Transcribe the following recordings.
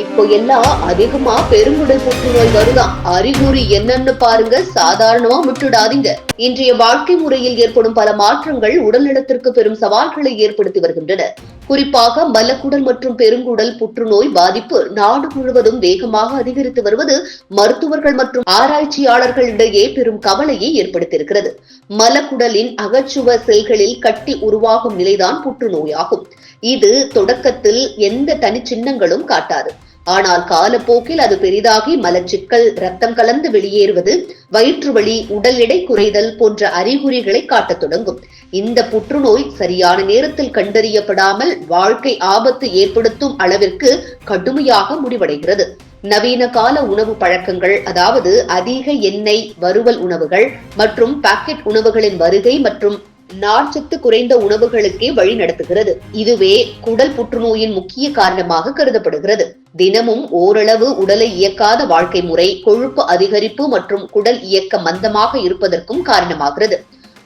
இப்போ எல்லாம் அதிகமா பெருங்குடல் புற்றுநோய் வருதான் அறிகுறி என்னன்னு பாருங்க. சாதாரணமா விட்டுடாதீங்க இன்றைய வாழ்க்கை முறையில் ஏற்படும் பல மாற்றங்கள் உடல்நலத்திற்கு பெரும் சவால்களை ஏற்படுத்தி வருகின்றன. குறிப்பாக மலக்குடல் மற்றும் பெருங்குடல் புற்றுநோய் பாதிப்பு நாடு முழுவதும் வேகமாக அதிகரித்து வருவது மருத்துவர்கள் மற்றும் ஆராய்ச்சியாளர்களிடையே பெரும் கவலையை ஏற்படுத்தியிருக்கிறது. மலக்குடலின் அகச்சுவ செல்களில் கட்டி உருவாகும் நிலைதான் புற்றுநோயாகும் இது தொடக்கத்தில் எந்த தனிச்சின்னங்களும் காட்டாது. ஆனால் காலப்போக்கில் அது பெரிதாகி மலச்சிக்கல் ரத்தம் கலந்து வெளியேறுவது வயிற்று வலி உடல் எடை குறைதல் போன்ற அறிகுறிகளை காட்டத் தொடங்கும். இந்த புற்றுநோய் சரியான நேரத்தில் கண்டறியப்படாமல் வாழ்க்கை ஆபத்து ஏற்படுத்தும் அளவிற்கு கடுமையாக முடிவடைகிறது. நவீன கால உணவு பழக்கங்கள் அதாவது அதிக எண்ணெய் வறுவல் உணவுகள் மற்றும் பாக்கெட் உணவுகளின் வருகை மற்றும் நார்ச்சத்து குறைந்த உணவுகளுக்கே வழி நடத்துகிறது. இதுவே குடல் புற்றுநோயின் முக்கிய காரணமாக கருதப்படுகிறது. தினமும் ஓரளவு உடலை இயக்காத வாழ்க்கை முறை கொழுப்பு அதிகரிப்பு மற்றும் குடல் இயக்க மந்தமாக இருப்பதற்கும் காரணமாகிறது.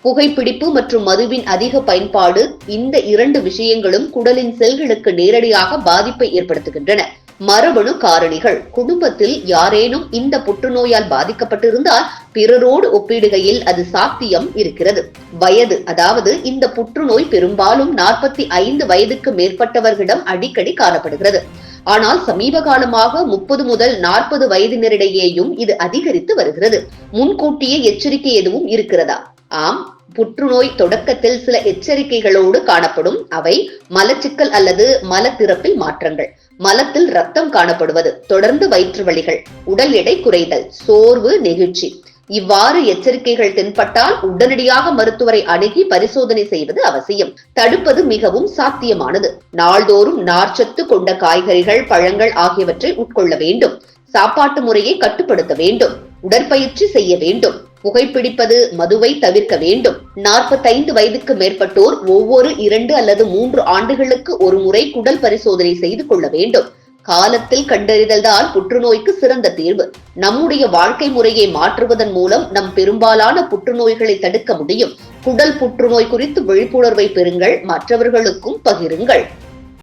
புகைப்பிடிப்பு மற்றும் மதுவின் அதிக பயன்பாடு இந்த இரண்டு விஷயங்களும் குடலின் செல்களுக்கு நேரடியாக பாதிப்பை ஏற்படுத்துகின்றன. மரபணு காரணிகள். குடும்பத்தில் யாரேனும் இந்த புற்றுநோயால் பாதிக்கப்பட்டிருந்தால் பிறரோடு ஒப்பிடுகையில் அது சாத்தியம் இருக்கிறது. வயது அதாவது இந்த புற்றுநோய் பெரும்பாலும் நாற்பத்தி ஐந்து வயதுக்கு மேற்பட்டவர்களிடம் அடிக்கடி காணப்படுகிறது. ஆனால் சமீப காலமாக முப்பது முதல் நாற்பது வயதினரிடையேயும் இது அதிகரித்து வருகிறது. முன்கூட்டியே எச்சரிக்கை எதுவும் இருக்கிறதா? ஆம் புற்றுநோய் தொடக்கத்தில் சில எச்சரிக்கைகளோடு காணப்படும். அவை மலச்சிக்கல் அல்லது மலத்திறப்பில் மாற்றங்கள். மலத்தில் ரத்தம் காணப்படுவது தொடர்ந்து வயிற்று வலிகள் உடல் எடை குறைதல் சோர்வு நெகிழ்ச்சி. இவ்வாறு எச்சரிக்கைகள் தென்பட்டால் உடனடியாக மருத்துவரை அணுகி பரிசோதனை செய்வது அவசியம். தடுப்பது மிகவும் சாத்தியமானது. நாள்தோறும் நார்ச்சத்து கொண்ட காய்கறிகள் பழங்கள் ஆகியவற்றை உட்கொள்ள வேண்டும். சாப்பாட்டு முறையை கட்டுப்படுத்த வேண்டும். உடற்பயிற்சி செய்ய வேண்டும். புகைப்பிடிப்பது மதுவை தவிர்க்க வேண்டும். நாற்பத்தைந்து வயதுக்கு மேற்பட்டோர் ஒவ்வொரு இரண்டு அல்லது மூன்று ஆண்டுகளுக்கு ஒரு முறை குடல் பரிசோதனை செய்து கொள்ள வேண்டும். காலத்தில் கண்டறிதல் தான் புற்றுநோய்க்கு சிறந்த தீர்வு. நம்முடைய வாழ்க்கை முறையை மாற்றுவதன் மூலம் நம் பெரும்பாலான புற்றுநோய்களை தடுக்க முடியும். குடல் புற்றுநோய் குறித்து விழிப்புணர்வை பெறுங்கள் மற்றவர்களுக்கும் பகிருங்கள்.